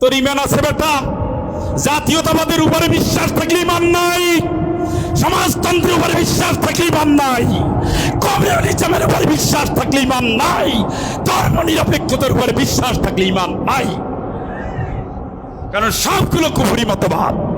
তোর ইমান আছে বেটা। জাতীয়তাবাদের উপরে বিশ্বাস থাকলে মান নাই। সমাজতন্ত্রের উপরে বিশ্বাস থাকলে মান নাই। কমিউনিজমের উপরে বিশ্বাস থাকলে ইমান নাই। ধর্ম নিরপেক্ষতার উপরে বিশ্বাস থাকলে ইমান নাই। কারণ সবগুলো কুফুরি মতবাদ।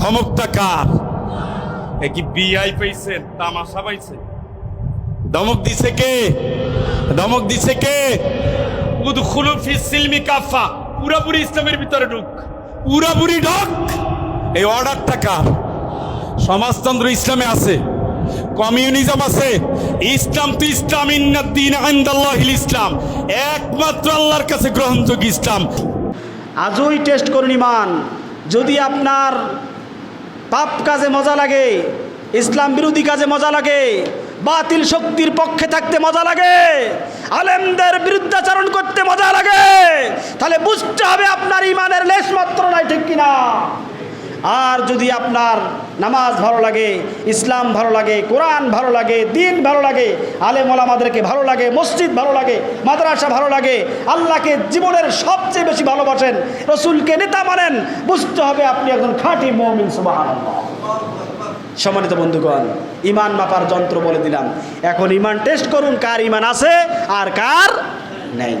ধমকটা কার এ কি বিআই পাইছে? তামাশা পাইছে? ধমক দিছে কে? ধমক দিছে কে? উদখুলু ফি সিলমি কাফা। পুরাপুরি ইসলামের ভিতরে ঢুক। পুরাপুরি ঢুক! এই অর্ডারটা কার? সমাজতন্ত্র ইসলামে আছে কমিউনিজম আছে। ইসলাম তো ইসলাম ইন্নাদ্দিন আইন্দাল্লাহিল ইসলাম। একমাত্র আল্লাহর কাছে গ্রহণযোগ্য ইসলাম। আজই টেস্ট করুন ইমান। যদি আপনার পাপ কাজে মজা লাগে, ইসলাম বিরোধী কাজে মজা লাগে, বাতিল শক্তির পক্ষে থাকতে মজা লাগে, আলেমদের বিরুদ্ধাচরণ করতে মজা লাগে তাহলে বুঝতে হবে আপনার ইমানের লেশ মাত্র নাই ঠিক কিনা আর যদি আপনার নামাজ ভালো লাগে, ইসলাম ভালো লাগে, কোরআন ভালো লাগে, দিন ভালো লাগে, আলেম ওলামাদেরকে ভালো লাগে, মসজিদ ভালো লাগে, মাদ্রাসা ভালো লাগে, আল্লাহকে জীবনের সবচেয়ে বেশি ভালোবাসেন, রসুলকে নেতা মানেন, বুঝতে হবে আপনি একজন খাঁটি মমিন সুবাহ সম্মানিত বন্ধুগণ, ইমান মাপার যন্ত্র বলে দিলাম। এখন ইমান টেস্ট করুন, কার ইমান আছে আর কার নেই।